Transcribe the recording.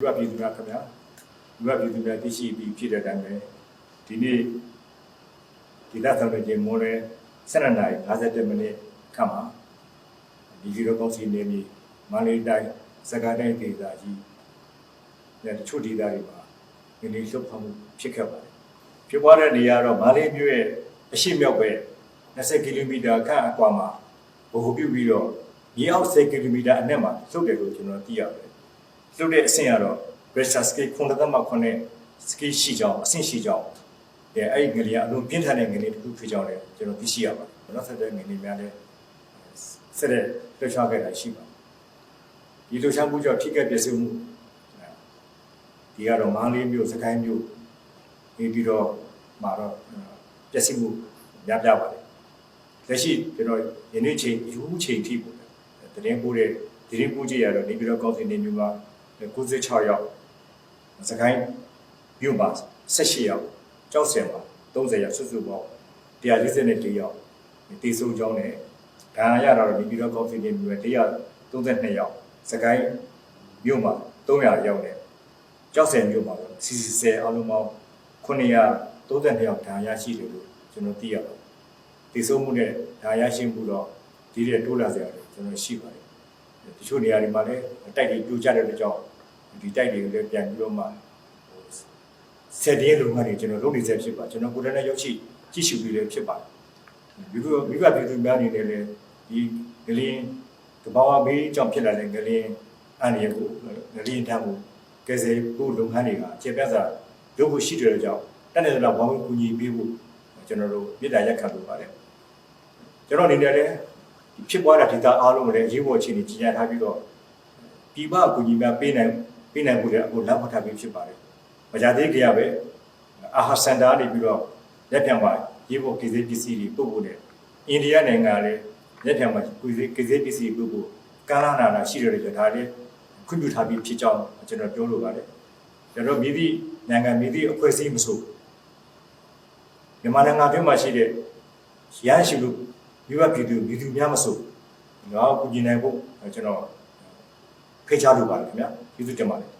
ဘုရားပြည်သူများခင်ဗျာဘုရားပြည်သူများသိရှိပြီးဖြစ်တဲ့အတိုင်းပဲဒီနေ့ဒီလဆောင်တဲ့ချိန်မိုးလဲ7နာရီ57မိနစ်ခန့်မှာဒီဗီဒီယိုကောင်းစီနေပြီးမန္တလေးတိုင်းစကားတိုင်းဒေသကြီးနဲ့တချို့ဒေသတွေမှာဒီနေ့လှုပ်ဖော်မှုဖြစ်ခဲ့ပါတယ်ဖြစ်ပွားတဲ့နေရာတော့မန္တလေးမြို့ရဲ့အရှိမြောက်ပဲ20ကီလိုမီတာခန့်အကွာမှာဘိုဟိုပြုပြီးတော့မြေအောက်10ကီလိုမီတာအနက်မှာလှုပ်တယ်လို့ကျွန်တော်သိရတယ် လှုပ်တဲ့အဆင့်ကတော့ Bristol scale ခုနကမှခုနှစ် scale ရှိကြောင်းအဆင့်ရှိကြောင်းအဲအဲ့ဒီငလျာအလုံးပြင်းထန်တဲ့ငလျာတစ်ခုဖြစ်ကြောင်းလည်းကျွန်တော်သိရှိရပါတယ်နောက်ဆက်တဲ့ငလျာများလည်းဆက်တဲ့လှုပ်ရှားခဲ့တာရှိပါတယ်ဒီလှုပ်ရှားမှုကြောင့်ထိခိုက်ပျက်စီးမှုဒီကတော့မန္တလေးမြို့စကိုင်းမြို့နေပြီးတော့မှာတော့ပျက်စီးမှုများပြားပါတယ်လက်ရှိကျွန်တော်ယနေ့ချိန်ယူချိန်ထိပေါ့တရင်ပို့တဲ့တရင်ပို့ကြရတော့နေပြီးတော့ကောင်းစင်နေမျိုးက 96ရောက်စကိုင်းမြို့မှာ18ရောက်ကြောက်စင်မှာ30ရောက်စုစုပေါင်း144ရောက်တေဆုံးကြောင်းနဲ့ဒါရရတော့နေပြီးတော့ကောင်းစင်နေမျိုး132ရောက်စကိုင်းမြို့မှာ300ရောက်နဲ့ကြောက်စင်မြို့မှာစီစီဆယ်အလုံးပေါင်း932ရောက်ဒါရရှိတယ်လို့ကျွန်တော်သိရပါတယ်တည်ဆုံးမှုနဲ့ဒါရရှိမှုတော့ဒီတဲ့တိုးလာစရာတွေကျွန်တော်ရှိပါတယ်တချို့နေရာတွေမှာလည်းတိုက်တွေပြိုကျတဲ့အတွက်ကြောင့် ဒီတိုက်တွေကိုလည်းပြန်ပြီးတော့မှဆက်တဲ့လုပ်ငန်းတွေကျွန်တော်လုပ်နေစေဖြစ်ပါကျွန်တော်ကိုယ်တိုင်လည်းရောက်ရှိကြည့်ရှုပြီးလည်းဖြစ်ပါတယ်ဒီကမိဘပြည်သူများအနေနဲ့လည်းဒီဂလင်းတဘာဝဘေးကြောင့်ဖြစ်လာတဲ့ဂလင်းအန္တရာယ်ကိုဂလင်းတမ်းကိုကယ်ဆယ်ဖို့လုပ်ငန်းတွေကကျေပြတ်စွာလုပ်ဖို့ရှိတဲ့ကြောင့်တက်တဲ့လောက်ဝါဝင်ကူညီပေးဖို့ကျွန်တော်တို့မြေတားရက်ခံလိုပါတယ်ကျွန်တော်အနေနဲ့လည်းဖြစ်ပွားတဲ့ဒေတာအားလုံးကိုလည်းအရေးပေါ်အခြေအနေကြီးညာထားပြီးတော့ပြည်ပအကူအညီများပေးနိုင် ပေးနိုင်ဖို့လည်းအခုလက်မထားပြီးဖြစ်ပါတယ်။မကြသေးကြရပဲအာဟာစင်တာနေပြီးတော့လက်ပြန်ပါရေးဖို့ကိစ္စပစ္စည်းတွေပို့ဖို့နဲ့အိန္ဒိယနိုင်ငံလည်းလက်ပြန်ပါကိစ္စကိစ္စပစ္စည်းပို့ဖို့ကမ်းလာနာနာရှိတယ်လို့ဒါလည်းခွင့်ပြုထားပြီးဖြစ်ကြောင်းကျွန်တော်ပြောလိုပါတယ်။ကျွန်တော်မိသည့်နိုင်ငံမိသည့်အဖွဲ့အစည်းမဆိုမြန်မာနိုင်ငံအတွင်းမှာရှိတဲ့ရန်ရှိလို့မိဘပြည်သူပြည်သူများမဆိုငါ့ကိုကူညီနိုင်ဖို့ကျွန်တော် ဖိတ်ကြားလိုပါတယ်ခင်ဗျာကျေးဇူးတင်ပါတယ်